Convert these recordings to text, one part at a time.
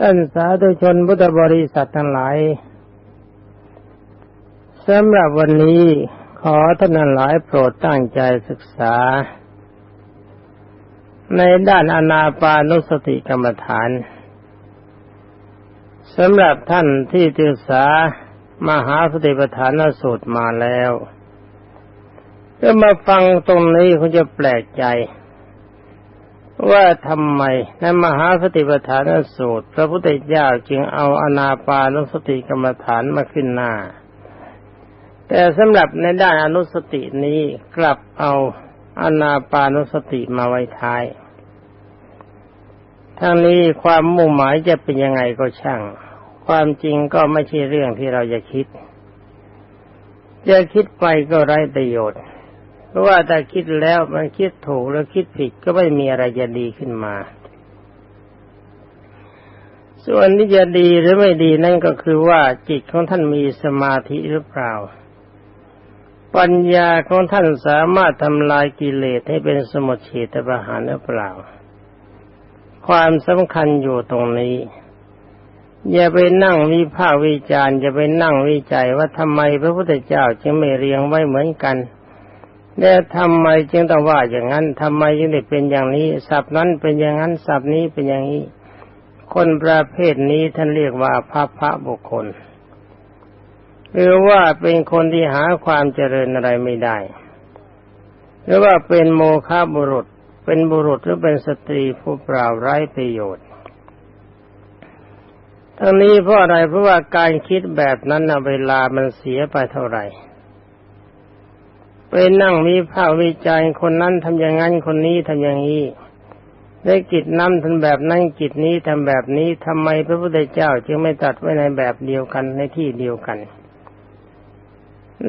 ท่านสาธุชนพุทธบริษัททั้งหลายสำหรับวันนี้ขอท่านหลายโปรดตั้งใจศึกษา ในด้านอนาปานุสติกรรมฐานสำหรับท่านที่ศึกษามหาสติปัฏฐานสูตรมาแล้วก็มาฟังตรงนี้คุณจะแปลกใจ ว่าทำไมในมหาสติปัฏฐานสูตร พระพุทธเจ้าจึงเอาอนาปานุสติกรรมฐานมาขึ้นหน้า แต่สำหรับในด้านอนุสตินี้กลับเอาอนาปานุสติมาไว้ท้าย ทั้งนี้ความมุ่งหมายจะเป็นยังไงก็ช่าง ความจริงก็ไม่ใช่เรื่องที่เราจะคิด จะคิดไปก็ไร้ประโยชน์ ราะว่าถ้าคิดแล้วมันคิดถูกแล้วคิดผิดก็ไม่มีอะไรจะดีขึ้นมา ส่วนที่จะดีหรือไม่ดีนั่นก็คือว่าจิตของท่านมีสมาธิหรือเปล่า ปัญญาของท่านสามารถทำลายกิเลสให้เป็นสมุทเฉตประหารหรือเปล่า ความสำคัญอยู่ตรงนี้ อย่าไปนั่งวิพากวิจารณ์อย่าไปนั่งวิจัยว่าทำไมพระพุทธเจ้าจึงไม่เรียงไว้เหมือนกัน แล้วทำไมจึงต้องว่าอย่างนั้นทำไมจึงได้เป็นอย่างนี้ศัพท์นั้นเป็นอย่างนั้นศัพท์นี้เป็นอย่างนี้ คนประเภทนี้ท่านเรียกว่าพระพระบุคคลหรือว่าเป็นคนที่หาความเจริญอะไรไม่ได้ หรือว่าเป็นโมฆะบุรุษ เป็นบุรุษหรือเป็นสตรีผู้เปล่าไร้ประโยชน์ทั้งนี้เพราะอะไรเพราะว่าการคิดแบบนั้นนะเวลามันเสียไปเท่าไหร่ ไปนั่งมีภาควิจัยคนนั้นทำอย่างนั้นคนนี้ทำอย่างนี้ได้กิจนั้นทำแบบนั้นกิจนี้ทำแบบนี้ทำไมพระพุทธเจ้าจึงไม่ตัดไว้ในแบบเดียวกันในที่เดียวกัน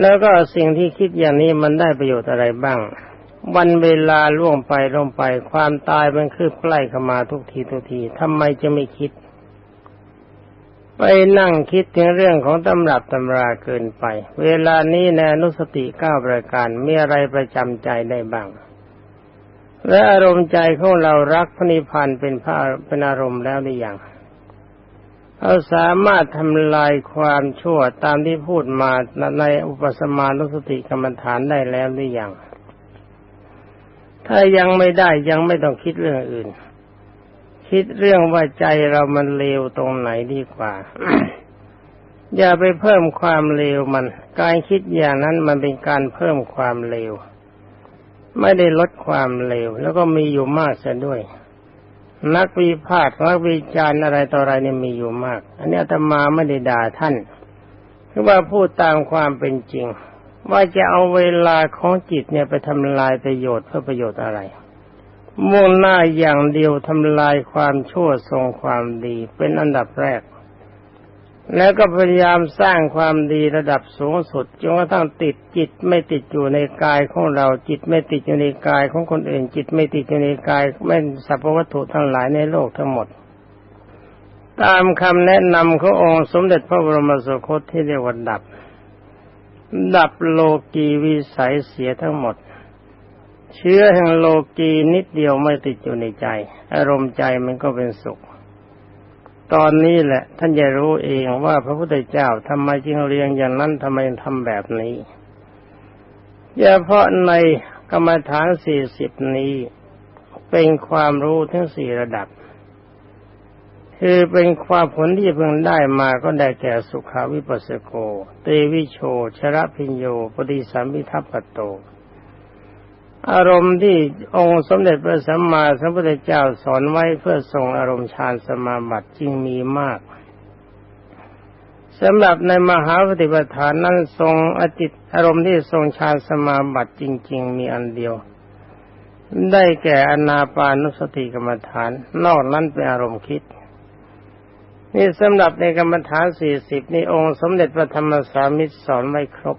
แล้วก็สิ่งที่คิดอย่างนี้มันได้ประโยชน์อะไรบ้าง วันเวลาล่วงไปล่วงไป ความตายมันคืบใกล้เข้ามาทุกทีทุกทีทำไมจะไม่คิด ไปนั่งคิดถึงเรื่องของตำรับตำราเกินไป เวลานี้ในอนุสติเก้าประการมีอะไรประจำใจได้บ้าง และอารมณ์ใจของเรารักพระนิพพานเป็นพระเป็นอารมณ์แล้วหรือยังเราสามารถทำลายความชั่วตามที่พูดมาในอุปสมานุสติกรรมฐานได้แล้วหรือยัง ถ้ายังไม่ได้ยังไม่ต้องคิดเรื่องอื่น คิดเรื่องว่าใจเรามันเลวตรงไหนดีกว่า อย่าไปเพิ่มความเลวมัน การคิดอย่างนั้นมันเป็นการเพิ่มความเลว ไม่ได้ลดความเลว แล้วก็มีอยู่มากเสียด้วย นักวิพากษ์นักวิจารณ์อะไรต่ออะไรเนี่ยมีอยู่มาก อันนี้อาตมาไม่ได้ด่าท่านคือว่าพูดตามความเป็นจริง ว่าจะเอาเวลาของจิตเนี่ยไปทำลายประโยชน์เพื่อประโยชน์อะไร มุ่งหน้าอย่างเดียวทำลายความชั่วทรงความดีเป็นอันดับแรก แล้วก็พยายามสร้างความดีระดับสูงสุดจนกระทั่งติดจิตไม่ติดอยู่ในกายของเราจิตไม่ติดอยู่ในกายของคนอื่น จิตไม่ติดอยู่ในกายไม่สรรพวัตถุทั้งหลายในโลกทั้งหมด ตามคำแนะนำขององค์สมเด็จพระบรมสุคตที่เรียกว่าดับ ดับโลกีวิสัยเสียทั้งหมด เชื้อแห่งโลกีนิดเดียวไม่ติดอยู่ในใจ อารมณ์ใจมันก็เป็นสุข ตอนนี้แหละ ท่านจะรู้เองว่าพระพุทธเจ้าทำไมจึงเรียงอย่างนั้นทำไมทำแบบนี้อย่าเฉพาะในกรรมฐานสี่สิบนี้ เป็นความรู้ทั้งสี่ระดับ คือเป็นความผลที่เพิ่งได้มาก็ได้แก่สุขาวิปัสสโก เตวิโช ชระพิญโย ปฏิสัมพิทัพปโต อารมณ์ที่องค์สมเด็จพระสัมมาสัมพุทธเจ้าสอนไว้เพื่อส่งอารมณ์ฌานสมาบัติจึงมีมากสำหรับในมหาปฏิปทานนั้นทรงอจิตอารมณ์ที่ทรงฌานสมาบัติจริง ๆ มีอันเดียว ได้แก่อนาปานุสติกรรมฐาน นอกนั้นเป็นอารมณ์คิด นี่สำหรับในกรรมฐานสี่สิบนี่องค์สมเด็จพระธรรมสามิตรสอนไว้ครบ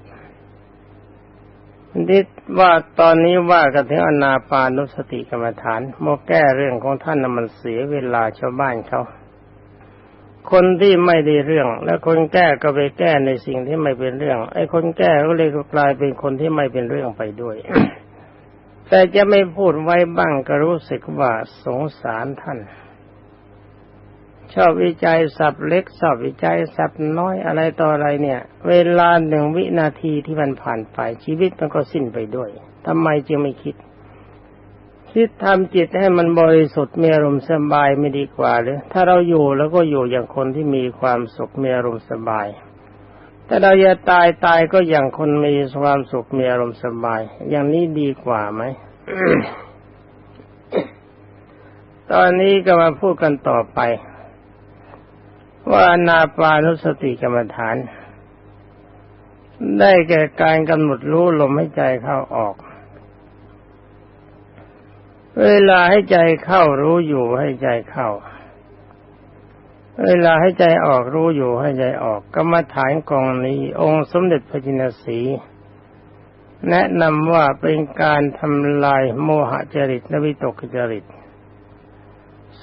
นี่ว่าตอนนี้ว่ากันถึงอนาปานุสติกรรมฐานโมแก้เรื่องของท่านมันเสียเวลาชาวบ้านเขาคนที่ไม่ได้เรื่อง และคนแก้ก็ไปแก้ในสิ่งที่ไม่เป็นเรื่อง ไอ้คนแก้ก็เลยกลายเป็นคนที่ไม่เป็นเรื่องไปด้วย แต่จะไม่พูดไว้บ้างก็รู้สึกว่าสงสารท่าน ชอบวิจัยสับเล็กชอบวิจัยสับน้อยอะไรต่ออะไรเนี่ย เวลาหนึ่งวินาทีที่มันผ่านไปชีวิตมันก็สิ้นไปด้วยทำไมจึงไม่คิด คิดทำจิตให้มันบริสุทธิ์มีอารมณ์สบายไม่ดีกว่าหรือถ้าเราอยู่แล้วก็อยู่อย่างคนที่มีความสุขมีอารมณ์สบายแต่เราจะตายตายก็อย่างคนมีความสุขมีอารมณ์สบาย อย่างนี้ดีกว่าไหมตอนนี้ก็มาพูดกันต่อไป ว่านาปานุสติกรรมฐาน ได้แก่การกำหนดรู้ลมให้ใจเข้าออก เวลาให้ใจเข้ารู้อยู่ให้ใจเข้า เวลาให้ใจออกรู้อยู่ให้ใจออกกรรมฐานกองนี้องค์สมเด็จพระจินสีแนะนำว่าเป็นการทำลายโมหจริตนวิตกจริต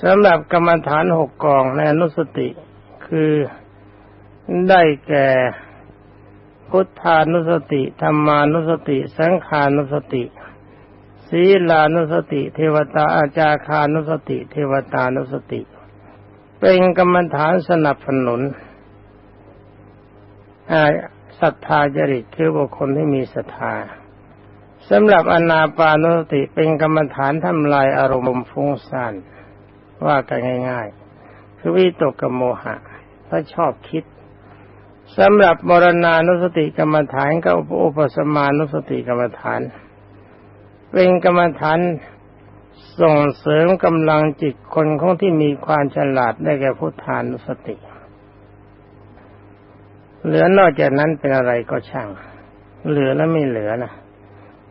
สำหรับกรรมฐานหกกองในอนุสติ คือได้แก่พุทธานุสติธรรมานุสติ สังขานุสติ ศีลานุสติ เทวตาอาจาคานุสติ เทวตานุสติ เป็นกรรมฐานสนับสนุนศรัทธาจริตคือบุคคลที่มีศรัทธาสำหรับอนาปานุสติเป็นกรรมฐานทำลายอารมณ์ฟุ้งซ่านว่ากันง่าย ๆ คือวิตกกโมหะ เพราะชอบคิดสำหรับบรณานุสติกรรมฐานกับอุปสมานุสติกรรมฐาน เป็นกรรมฐานส่งเสริมกำลังจิตคนของที่มีความฉลาดได้แก่พุทธานุสติ เหลือนอกจากนั้นเป็นอะไรก็ช่าง เหลือแล้วไม่เหลือนะ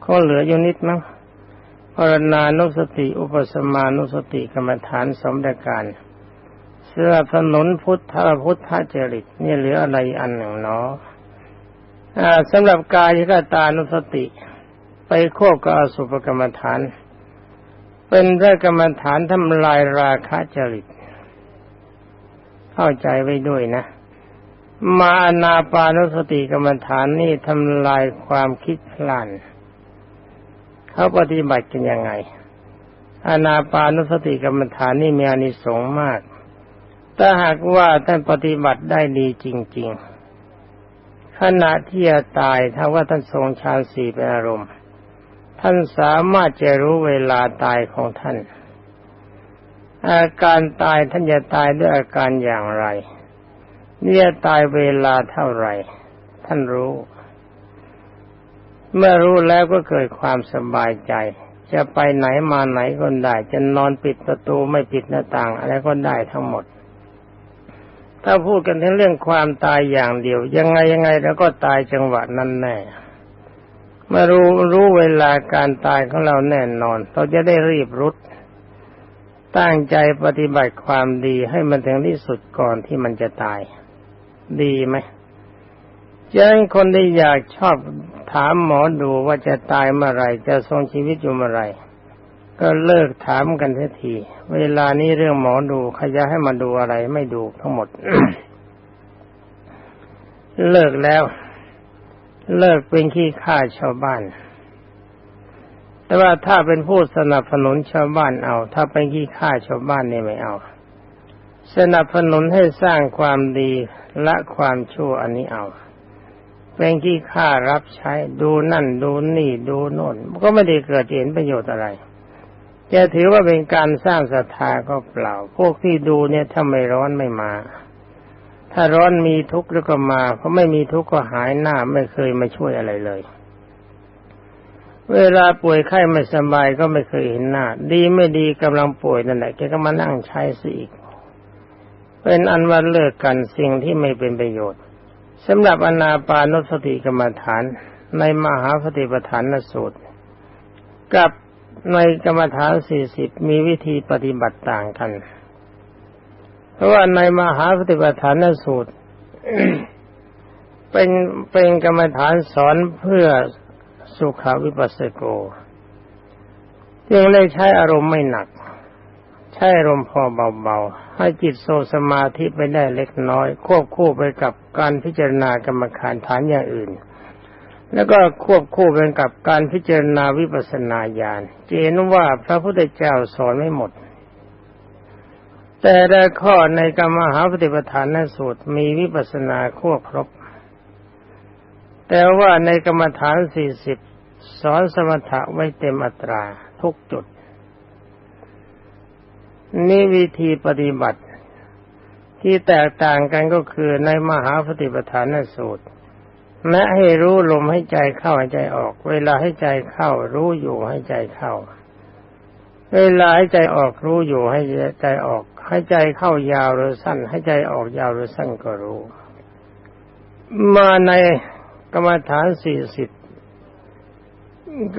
คงเหลืออยู่นิดมั้งพรณานุสติ อุปสมานุสติกรรมฐานสมดการ เสื้อถนนพุทธพุทธจริตนี่เหลืออะไรอันหนึ่งเนาะสำหรับกายกตานุสติ ไปควบกับอสุภกรรมฐาน เป็นพระกรรมฐานทำลายราคะจริต เข้าใจไว้ด้วยนะ มาอนาปานุสติกรรมฐานนี่ทำลายความคิดพลานเขาปฏิบัติกันยังไง อนาปานุสติกรรมฐานนี่มีอานิสงส์มาก ถ้าหากว่าท่านปฏิบัติได้ดีจริง ๆ ขณะที่จะตายถ้าว่าท่านทรงฌานสี่เป็นอารมณ์ ท่านสามารถจะรู้เวลาตายของท่าน อาการตายท่านจะตายด้วยอาการอย่างไรเนี่ยตายเวลาเท่าไหร่ ท่านรู้ เมื่อรู้แล้วก็เกิดความสบายใจ จะไปไหนมาไหนก็ได้ จะนอนปิดประตูไม่ปิดหน้าต่าง อะไรก็ได้ทั้งหมด ถ้าพูดกันถึงเรื่องความตายอย่างเดียว ยังไงยังไงแล้วก็ตายจังหวะนั้นแน่มารู้รู้เวลาการตายของเราแน่นอน เราจะได้รีบรุด ตั้งใจปฏิบัติความดีให้มันถึงที่สุดก่อนที่มันจะตาย ดีไหมจะให้คนที่อยากชอบถามหมอดูว่าจะตายเมื่อไรจะทรงชีวิตอยู่เมื่อไร ก็เลิกถามกันทีที เวลานี้เรื่องหมอดูใครจะให้มาดูอะไรไม่ดูทั้งหมด เลิกแล้ว เลิกเป็นขี้ข้าชาวบ้าน แต่ว่าถ้าเป็นผู้สนับสนุนชาวบ้านเอา ถ้าเป็นขี้ข้าชาวบ้านนี่ไม่เอา สนับสนุนให้สร้างความดีและความชั่วอันนี้เอาเป็นขี้ข้ารับใช้ดูนั่นดูนี่ดูโน่นก็ไม่ได้เกิดเห็นประโยชน์อะไร จะถือว่าเป็นการสร้างศรัทธาก็เปล่า พวกที่ดูเนี่ยถ้าไม่ร้อนไม่มา ถ้าร้อนมีทุกข์แล้วก็มา เพราะไม่มีทุกข์ก็หายหน้าไม่เคยมาช่วยอะไรเลย เวลาป่วยไข้ไม่สบายก็ไม่เคยเห็นหน้า ดีไม่ดีกำลังป่วยนั่นแหละแกก็มานั่งใช้สิอีก เป็นอันว่าเลิกกันสิ่งที่ไม่เป็นประโยชน์สำหรับอนาปานุสติกรรมฐานในมหาสติปัฏฐานสูตรกับ ในกรรมฐานสี่สิบมีวิธีปฏิบัติต่างกัน เพราะว่าในมหาปฏิปทานสูตร เป็นเป็นกรรมฐานสอนเพื่อสุขาวิปัสสโก จึงเลยใช้อารมณ์ไม่หนัก ใช้อารมณ์พอเบาๆ ให้จิตโซสมาธิไปได้เล็กน้อย ควบคู่ไปกับการพิจารณากรรมฐานฐานอย่างอื่น แล้วก็ควบคู่ไปกับการพิจารณาวิปัสสนาญาณเจนว่าพระพุทธเจ้าสอนไม่หมด แต่ละข้อในกรรมหาปฏิปทานนสูตรมีวิปัสสนาควบครบ แต่ว่าในกรรมฐานสี่สิบสอนสมถะไว้เต็มอัตราทุกจุด นี่วิธีปฏิบัติที่แตกต่างกันก็คือในมหาปฏิปทานนสูตร แม้ให้รู้ลมให้ใจเข้าให้ใจออก เวลาให้ใจเข้า รู้อยู่ให้ใจเข้า เวลาให้ใจออกรู้อยู่ให้ใจออก ให้ใจเข้ายาวหรือสั้น ให้ใจออกยาวหรือสั้นก็รู้ มาในกรรมฐานสี่สิบ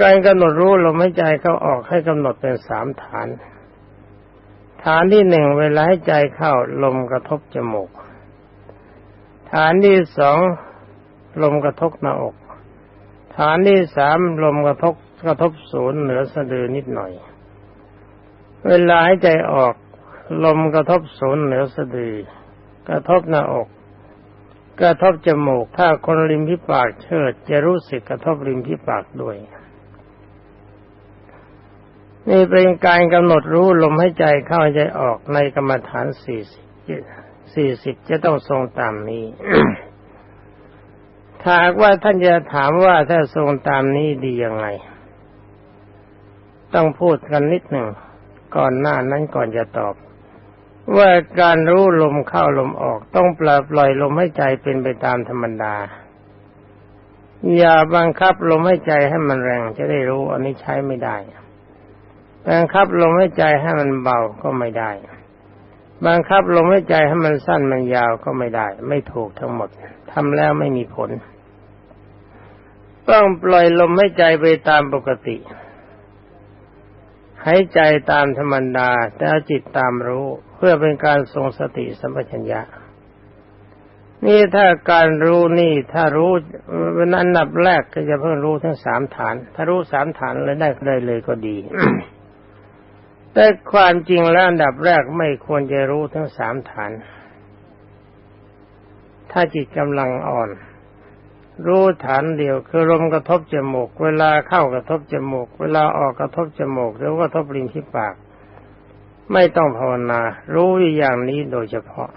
การกำหนดรู้ลมหายใจเข้าออกให้กำหนดเป็นสามฐาน ฐานที่หนึ่งเวลาให้ใจเข้าลมกระทบจมูก ฐานที่สอง ลมกระทบหน้าอก ฐานที่สามลมกระทบกระทบศูนย์เหนือสะดือนิดหน่อย เวลาให้ใจออก ลมกระทบศูนย์เหนือสะดือกระทบหน้าอก กระทบจมูก ถ้าคนริมพิปากเชิด จะรู้สึกกระทบริมพิปากด้วย นี่เป็นการกำหนดรู้ลมให้ใจเข้าใจออกในกรรมฐานสี่สิบสี่สิบจะต้องทรงตามนี้ ถ้าว่าท่านจะถามว่าถ้าทรงตามนี้ดียังไง ต้องพูดกันนิดหนึ่ง ก่อนหน้านั้นก่อนจะตอบ ว่าการรู้ลมเข้าลมออก ต้องปล่อยปล่อยลมให้ใจเป็นไปตามธรรมดา อย่าบังคับลมให้ใจให้มันแรงจะได้รู้อันนี้ใช้ไม่ได้บังคับลมให้ใจให้มันเบาก็ไม่ได้บังคับลมให้ใจให้มันสั้นมันยาวก็ไม่ได้ ไม่ถูกทั้งหมด ทำแล้วไม่มีผล ต้องปล่อยลมให้ใจไปตามปกติให้ใจตามธรรมดาแต่จิตตามรู้เพื่อเป็นการทรงสติสัมปชัญญะ นี่ถ้าการรู้นี่ถ้ารู้วันอันดับแรกก็จะเพิ่งรู้ทั้งสามฐาน ถ้ารู้สามฐานแล้วได้ได้เลยก็ดี แต่ความจริงแล้วอันดับแรกไม่ควรจะรู้ทั้งสามฐาน ถ้าจิตกำลังอ่อน รู้ฐานเดียวคือลมกระทบจมูก เวลาเข้ากระทบจมูก เวลาออกกระทบจมูกหรือว่ากระทบริมที่ปาก ไม่ต้องภาวนา รู้อย่างนี้โดยเฉพาะ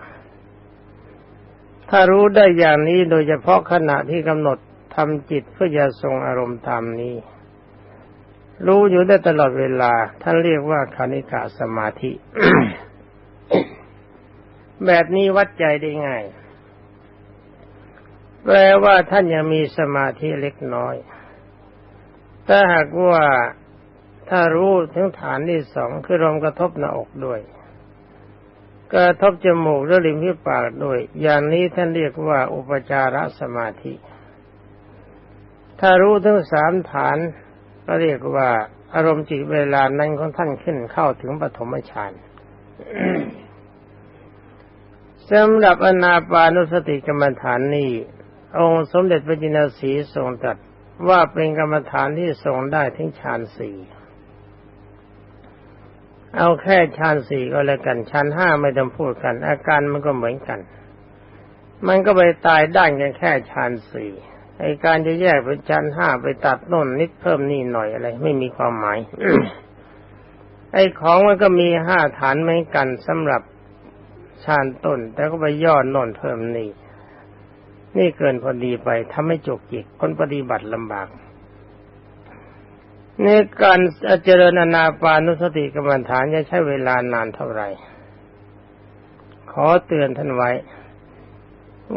ถ้ารู้ได้อย่างนี้โดยเฉพาะขณะที่กำหนดทำจิตเพื่อจะทรงอารมณ์ตามนี้ รู้อยู่ได้ตลอดเวลา ท่านเรียกว่าคณิกะสมาธิ แบบนี้วัดใจได้ง่าย แปลว่าท่านยังมีสมาธิเล็กน้อย ถ้าหากว่าถ้ารู้ถึงฐานที่สองคือลมกระทบหน้าอกด้วย กระทบจมูกและริมที่ปากด้วย อย่างนี้ท่านเรียกว่าอุปจารสมาธิ ถ้ารู้ทั้งสามฐาน ก็เรียกว่าอารมณ์จิตเวลานั้นของท่านขึ้นเข้าถึงปฐมฌานสำหรับอนาปานุสติกรรมฐานนี้ องค์สมเด็จพระจินสีทรงตรัสว่าเป็นกรรมฐานที่ทรงได้ถึงฌานสี่เอาแค่ฌานสี่ก็แล้วกันฌานห้าไม่ต้องพูดกัน อาการมันก็เหมือนกัน มันก็ไปตายด้านกันแค่ฌานสี่ไอการจะแยกเป็นฌานห้าไปตัดน่นนิดเพิ่มนี่หน่อยอะไร ไม่มีความหมาย ไอของมันก็มีห้าฐานเหมือนกันสำหรับฌานต้น แต่ก็ไปย่อน่นเพิ่มนี่ นี่เกินพอดีไปทำให้จกจิกคนปฏิบัติลำบากในการเจริญอนาปานุสติกรรมฐานจะใช้เวลานานเท่าไหร่ ขอเตือนท่านไว้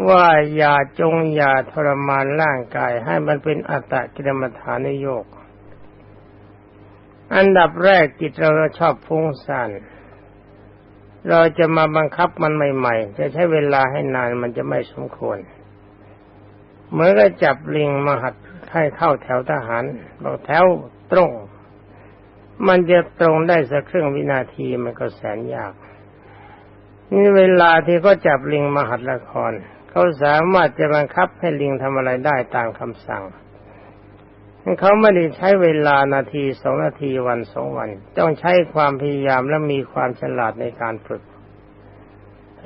ว่าอย่าจงอย่าทรมานร่างกายให้มันเป็นอัตตกิรมฐานโยก อันดับแรกจิตเราชอบฟุ้งซ่านเราจะมาบังคับมันใหม่ ๆ จะใช้เวลาให้นานมันจะไม่สมควร เหมือนกับจับลิงมาหัดให้เข้าแถวทหารบอกแถวตรง มันจะตรงได้สักครึ่งวินาทีมันก็แสนยาก นี่เวลาที่เขาจับลิงมาหัดละคร เขาสามารถจะบังคับให้ลิงทำอะไรได้ตามคำสั่งเขาไม่ได้ใช้เวลานาทีสองนาทีวันสองวัน ต้องใช้ความพยายามและมีความฉลาดในการฝึก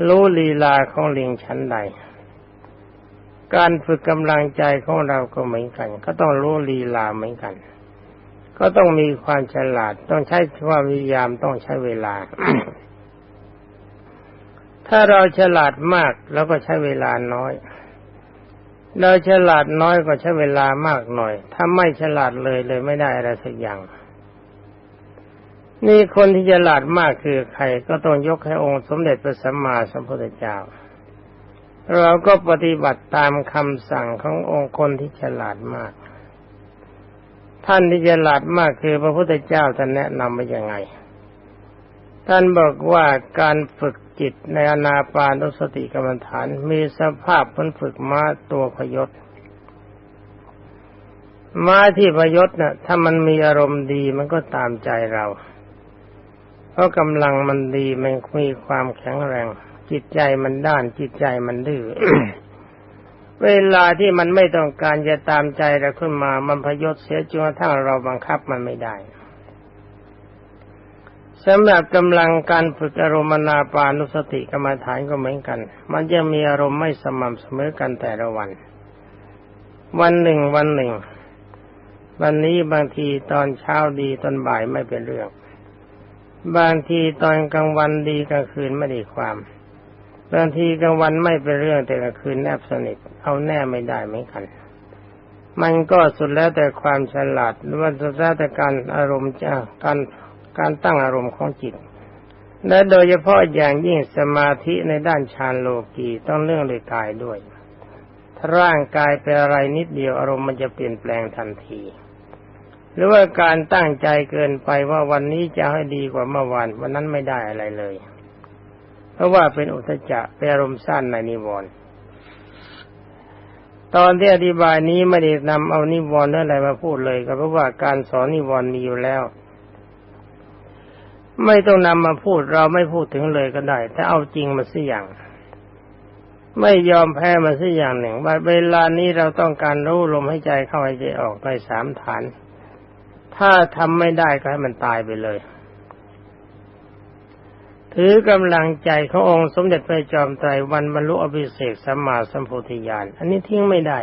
รู้ลีลาของลิงชั้นใด การฝึกกำลังใจของเราก็เหมือนกัน ก็ต้องรู้ลีลาเหมือนกัน ก็ต้องมีความฉลาด ต้องใช้ความพยายามต้องใช้เวลา ถ้าเราฉลาดมากเราก็ใช้เวลาน้อย เราฉลาดน้อยก็ใช้เวลามากหน่อย ถ้าไม่ฉลาดเลยเลยไม่ได้อะไรสักอย่างนี่คนที่ฉลาดมากคือใครก็ต้องยกให้องค์สมเด็จพระสัมมาสัมพุทธเจ้า เราก็ปฏิบัติตามคำสั่งขององค์คนที่ฉลาดมาก ท่านที่ฉลาดมากคือพระพุทธเจ้าท่านแนะนำมาอย่างไง ท่านบอกว่าการฝึกจิตในอนาปานุสติกรรมฐาน มีสภาพมันฝึกม้าตัวพยศม้าที่พยศนะ่ะ ถ้ามันมีอารมณ์ดีมันก็ตามใจเรา เพราะกำลังมันดีมันมีความแข็งแรง จิตใจมันด้านจิตใจมันดื้อเวลาที่มันไม่ต้องการจะตามใจเราขึ้นมา มันพยศเสียจนกระทั่งเราบังคับมันไม่ได้สำหรับกำลังการฝึกอารมณ์นาปานุสติกรรมฐานก็เหมือนกัน มันจะมีอารมณ์ไม่สม่ำเสมอกันแต่ละวัน วันหนึ่งวันหนึ่ง วันนี้บางทีตอนเช้าดีตอนบ่ายไม่เป็นเรื่อง บางทีตอนกลางวันดีกลางคืนไม่ได้ความ บางทีกลางวันไม่เป็นเรื่องแต่กลางคืนแนบสนิทเอาแน่ไม่ได้เหมือนกัน มันก็สุดแล้วแต่ความฉลาดหรือว่าสุดแล้วแต่การอารมณ์จะการการตั้งอารมณ์ของจิต และโดยเฉพาะอย่างยิ่งสมาธิในด้านฌานโลกีต้องเรื่องเลยกายด้วยถ้าร่างกายเป็นอะไรนิดเดียวอารมณ์มันจะเปลี่ยนแปลงทันที หรือว่าการตั้งใจเกินไปว่าวันนี้จะให้ดีกว่าเมื่อวานวันนั้นไม่ได้อะไรเลย เพราะว่าเป็นอุทจจะเป็นอารมณ์สั้นในนิวรณ์ตอนที่อธิบายนี้ไม่ได้นำเอานิวรณ์อะไรมาพูดเลยก็เพราะว่าการสอนนิวรณ์มีอยู่แล้ว ไม่ต้องนำมาพูดเราไม่พูดถึงเลยก็ได้แต่เอาจริงมาสิอย่าง ไม่ยอมแพ้มาสิอย่างหนึ่ง ว่าเวลานี้เราต้องการรู้ลมให้ใจเข้าให้ใจออกในสามฐาน ถ้าทำไม่ได้ก็ให้มันตายไปเลย ถือกำลังใจขององค์สมเด็จพระจอมไตรวันบรรลุอภิเศกสัมมาสัมโพธิญาณอันนี้ทิ้งไม่ได้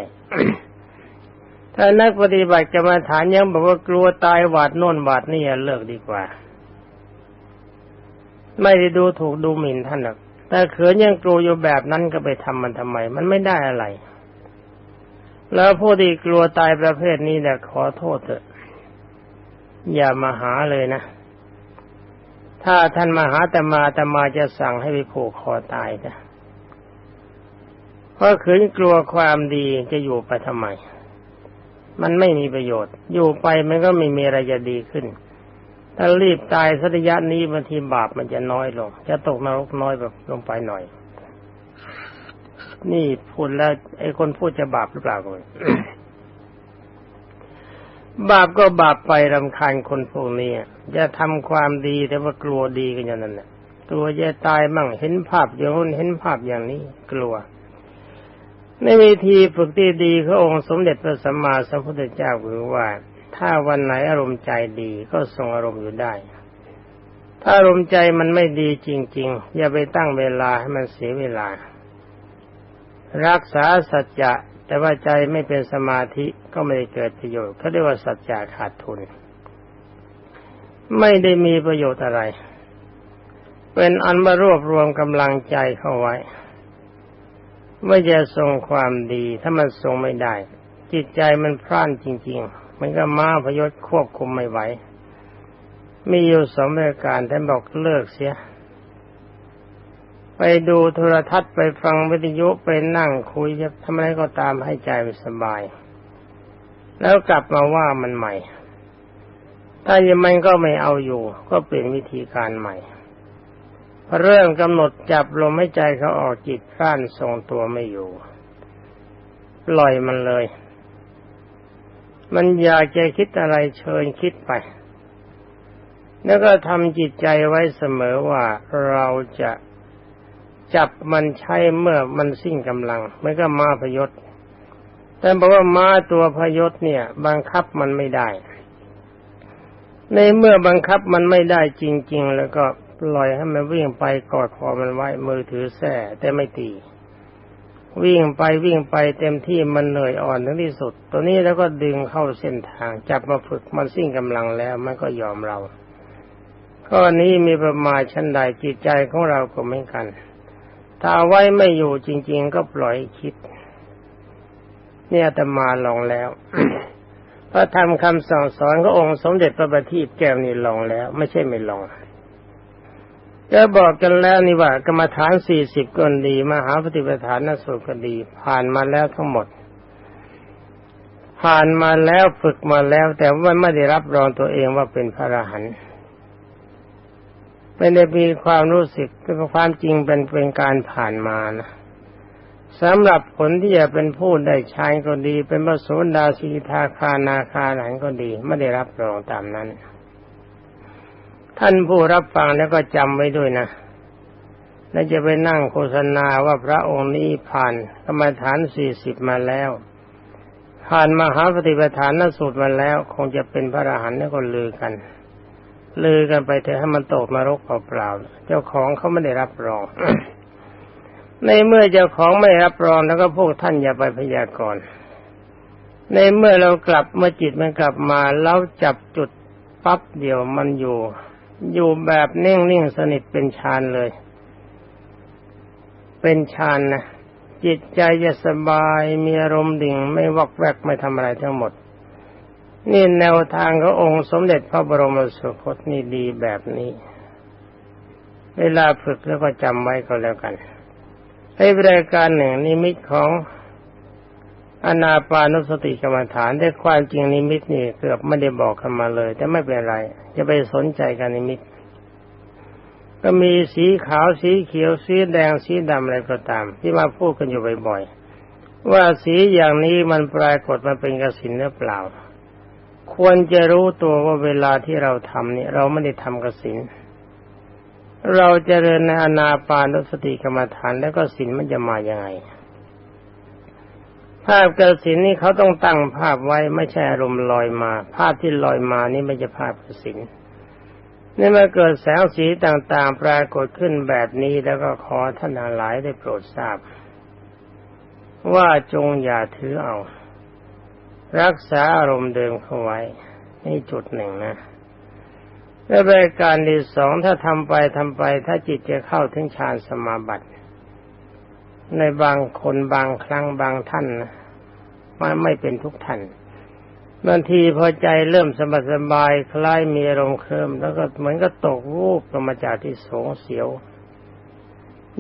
ถ้านักปฏิบัติกรรมฐานยังบอกว่ากลัวตายหวาดโน่นหวาดนี่เลิกดีกว่า ไม่ได้ดูถูกดูหมิ่นท่านหรอกแต่เขินยังกลัวอยู่แบบนั้นก็ไปทำมันทำไม มันไม่ได้อะไร แล้วผู้ที่กลัวตายประเภทนี้เนี่ยขอโทษเถอะ อย่ามาหาเลยนะ ถ้าท่านมาหาตมาตมาจะสั่งให้ไปผูกคอตายนะเพราะขืนกลัวความดีจะอยู่ไปทำไม มันไม่มีประโยชน์ อยู่ไปมันก็ไม่มีอะไรจะดีขึ้น ถ้ารีบตายสัตยะนี้บางทีบาปมันจะน้อยลง จะตกนรกน้อยแบบลงไปหน่อย นี่พูดแล้วไอ้คนพูดจะบาปหรือเปล่ากัน บาปก็บาปไปรำคาญคนพวกนี้จะทำความดีแต่ว่ากลัวดีกันอย่างนั้นนะกลัวจะตายมั่งเห็นภาพอย่างนู้นเห็นภาพอย่างนี้กลัว ในวิธีฝึกที่ดีขององค์สมเด็จพระสัมมาสัมพุทธเจ้าคือว่า ถ้าวันไหนอารมณ์ใจดีก็ทรงอารมณ์อยู่ได้ ถ้าอารมณ์ใจมันไม่ดีจริง ๆ อย่าไปตั้งเวลาให้มันเสียเวลา รักษาสัจจะ แต่ว่าใจไม่เป็นสมาธิก็ไม่ได้เกิดประโยชน์เขาเรียกว่าสัจจะขาดทุน ไม่ได้มีประโยชน์อะไร เป็นอันมารวบรวมกำลังใจเข้าไว้ไม่จะทรงความดี ถ้ามันทรงไม่ได้ จิตใจมันพร่านจริง ๆ มันก็มาพยศควบคุมไม่ไหว มีอยู่สองประการท่านบอกเลิกเสีย ไปดูโทรทัศน์ไปฟังวิทยุไปนั่งคุยจะทำอะไรก็ตามให้ใจมันสบาย แล้วกลับมาว่ามันใหม่ ถ้ายังมันก็ไม่เอาอยู่ ก็เปลี่ยนวิธีการใหม่เริ่มกำหนดจับลมให้ใจเขาออกจิตข้านทรงตัวไม่อยู่ ปล่อยมันเลย มันอยากจะคิดอะไรเชิญคิดไป แล้วก็ทำจิตใจไว้เสมอว่าเราจะ จับมันใช้เมื่อมันสิ้นกำลังมันก็มาพยศ แต่บอกว่ามาตัวพยศเนี่ย บังคับมันไม่ได้ ในเมื่อบังคับมันไม่ได้จริง ๆ แล้วก็ปล่อยให้มันวิ่งไปกอดคอมันไว้มือถือแส้แต่ไม่ตีวิ่งไปวิ่งไปเต็มที่มันเหนื่อยอ่อนถึงที่สุด ตัวนี้แล้วก็ดึงเข้าเส้นทาง จับมาฝึกมันสิ้นกำลังแล้วมันก็ยอมเราข้อนี้มีประมาณชั้นใดจิตใจของเราก็เหมือนกัน ถ้าไว้ไม่อยู่จริง ๆ ก็ปล่อยคิด เนี่ยแต่มาลองแล้วพระธรรมคำสั่งสอนขององค์สมเด็จพระบัณฑิตแก้วนี่ลองแล้ว ไม่ใช่ไม่ลองก็บอกกันแล้วนี่ว่ากรรมฐานสี่สิบก็ดีมหาปฏิปทานนสุก็ดี ผ่านมาแล้วทั้งหมด ผ่านมาแล้วฝึกมาแล้ว แต่ว่าไม่ได้รับรองตัวเองว่าเป็นพระอรหันต์ ไม่ได้มีความรู้สึกเป็นความจริงเป็นเป็นการผ่านมานะสำหรับผลที่จะเป็นผู้ได้ชายก็ดี เป็นพระโสดาสีทาคานาคาหลังก็ดี ไม่ได้รับรองตามนั้น ท่านผู้รับฟังแล้วก็จำไว้ด้วยนะและจะไปนั่งโฆษณาว่าพระองค์นี้ผ่านกรรมฐานสี่สิบมาแล้ว ผ่านมหาปฏิปทานนสูตรมาแล้ว คงจะเป็นพระอรหันต์แล้วก็ลือกัน ลือกันไปเถอะให้มันตกนรกเปล่าๆเจ้าของเขาไม่ได้รับรอง ในเมื่อเจ้าของไม่รับรองแล้วก็พวกท่านอย่าไปพยากรณ์ในเมื่อเรากลับเมื่อจิตมันกลับมาแล้วจับจุดปั๊บเดียวมันอยู่ อยู่แบบนิ่งๆสนิทเป็นฌานเลย เป็นฌานนะจิตใจจะสบายมีอารมณ์ดิ่งไม่วักแวกไม่ทำอะไรทั้งหมด นี่แนวทางขององค์สมเด็จพระบรมสุคตนี่ดีแบบนี้ เวลาฝึกแล้วก็จำไว้ก็แล้วกันในบริการหนึ่งนิมิตของอนาปานุสติกรรมฐานได้ความจริงนิมิตนี่เกือบไม่ได้บอกกันมาเลย แต่ไม่เป็นไร จะไปสนใจกันนิมิต ก็มีสีขาวสีเขียวสีแดงสีดำอะไรก็ตาม ที่มาพูดกันอยู่บ่อยๆว่าสีอย่างนี้มันปรากฏมันเป็นกสินหรือเปล่า ควรจะรู้ตัวว่าเวลาที่เราทำเนี่ย เราไม่ได้ทำกสินเราจเจริญในอนาปานุสติกรรมฐานแล้วก็สินมันจะมาอย่างไง ภาพกสินนี่เขาต้องตั้งภาพไว้ไม่ใช่อารมณ์ลอยมา ภาพที่ลอยมานี่ไม่ใช่ภาพกสินนี่มาเกิดแสงสีต่างๆ ปรากฏขึ้นแบบนี้แล้วก็ขอท่านหลายได้โปรดทราบ ว่าจงอย่าถือเอา รักษาอารมณ์เดิมเข้าไว้นี่จุดหนึ่งนะและรายการที่สองถ้าทำไปทำไป ถ้าจิตจะเข้าถึงฌานสมาบัติในบางคนบางครั้งบางท่านนะมันไม่เป็นทุกท่านบางทีพอใจเริ่มสบายสบายคล้ายมีอารมณ์เคลิมแล้วก็เหมือนก็ตกรูปลงมาจากที่สงเสียว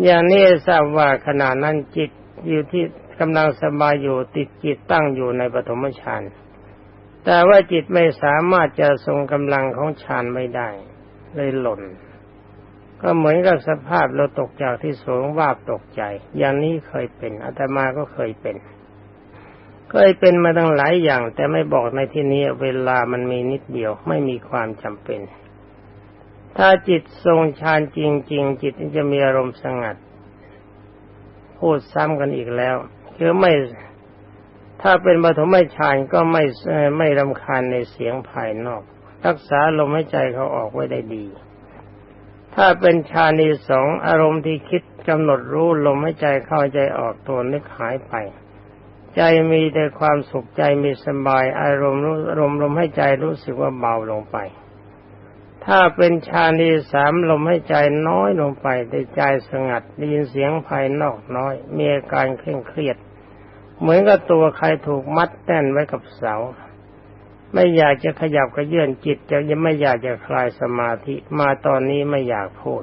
อย่างนี้ทราบว่าขณะนั้นจิตอยู่ที่ กำลังสบายอยู่ติดจิตตั้งอยู่ในปฐมฌานแต่ว่าจิตไม่สามารถจะทรงกำลังของฌานไม่ได้เลยหล่น ก็เหมือนกับสภาพเราตกจากที่สูงว่าตกใจ อย่างนี้เคยเป็นอาตมาก็เคยเป็น เคยเป็นมาตั้งหลายอย่าง แต่ไม่บอกในที่นี้เวลามันมีนิดเดียว ไม่มีความจำเป็น ถ้าจิตทรงฌานจริง ๆ จิตจะมีอารมณ์สงัด พูดซ้ำกันอีกแล้ว คือไม่ถ้าเป็นปฐมฌานก็ไม่ไม่รำคาญในเสียงภายนอก รักษาลมหายใจเขาออกไว้ได้ดี ถ้าเป็นฌานที่สองอารมณ์ที่คิดกำหนดรู้ลมหายใจเข้าใจออกตัวนึกหายไป ใจมีแต่ความสุขใจมีสบาย อารมณ์อารมณ์ลมหายใจรู้สึกว่าเบาลงไป ถ้าเป็นฌาลีสามลมหายใจน้อยลงไปแต่ใจสงัดได้ยินเสียงภายนอกน้อย มีอาการเคร่งเครียด เหมือนกับตัวใครถูกมัดแน่นไว้กับเสา ไม่อยากจะขยับกระเยื่อนจิตจะยังไม่อยากจะคลายสมาธิมาตอนนี้ไม่อยากพูด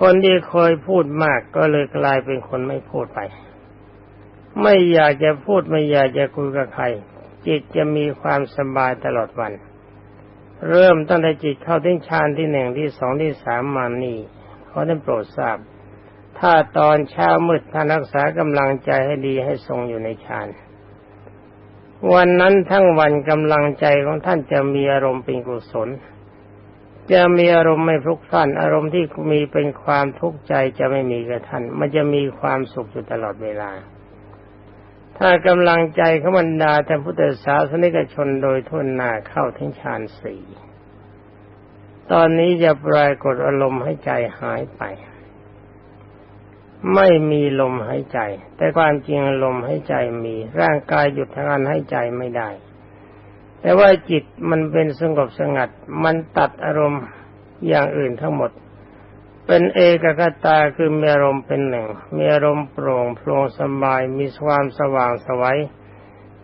คนที่เคยพูดมากก็เลยกลายเป็นคนไม่พูดไป ไม่อยากจะพูดไม่อยากจะคุยกับใคร จิตจะมีความสบายตลอดวัน เริ่มตั้งแต่จิตเข้าถึงฌานที่หนึ่งที่สองที่สามมานี่ขอท่านโปรดทราบ ถ้าตอนเช้ามืดท่านรักษากำลังใจให้ดีให้ทรงอยู่ในฌานวันนั้นทั้งวันกำลังใจของท่านจะมีอารมณ์เป็นกุศล จะมีอารมณ์ไม่พลุกพล่านอารมณ์ที่มีเป็นความทุกข์ใจจะไม่มีกับท่าน มันจะมีความสุขอยู่ตลอดเวลา ถ้ากำลังใจของบรรดาท่านพุทธศาสนิกชนโดยทุนหน้าเข้าถึงฌานสี่ตอนนี้จะปลายกดอารมณ์ให้ใจหายไป ไม่มีลมหายใจ แต่ความจริงลมหายใจมี ร่างกายหยุดทางการหายใจไม่ได้ แต่ว่าจิตมันเป็นสงบสงัด มันตัดอารมณ์อย่างอื่นทั้งหมด เป็นเอกกตาคือมีอารมณ์เป็นหนึ่ง มีอารมณ์โปร่งโปร่งสบาย มีความสว่างสวัย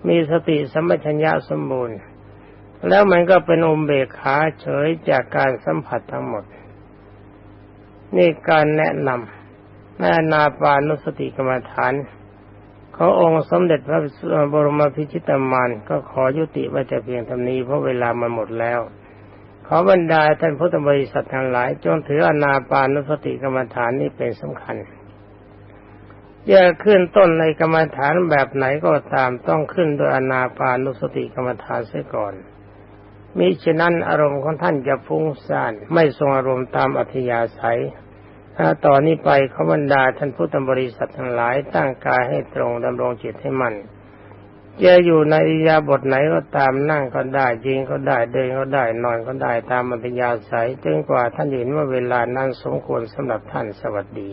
มีสติสัมปชัญญะสมบูรณ์ แล้วมันก็เป็นอมเบกขาเฉยจากการสัมผัสทั้งหมด นี่การแนะนำในอนาปานุสติกรรมฐานขององค์สมเด็จพระบรมพิชิตามานก็ขอยุติไว้แต่เพียงเท่านี้เพราะเวลามันหมดแล้ว ขอบรรดาท่านพุทธบริษัททั้งหลาย จงถืออนาปานุสติกรรมฐานนี้เป็นสำคัญอย่าขึ้นต้นในกรรมฐานแบบไหนก็ตามต้องขึ้นโดยอนาปานุสติกรรมฐานเสียก่อนมิฉะนั้นอารมณ์ของท่านจะฟุ้งซ่านไม่ทรงอารมณ์ตามอัธยาศัย ถ้าต่อนนี้ไปขบรรดาท่านพุทธบริษัททั้งหลายตั้งกายให้ตรงดำรงจิตให้มั่น จะอยู่ในอิยาบทไหนก็ตามนั่งก็ได้ยิงก็ได้เดินก็ได้นอนก็ได้ตามอัธยาศัยจนกว่าท่านเห็นว่าเวลานั้นสมควรสำหรับท่านสวัสดี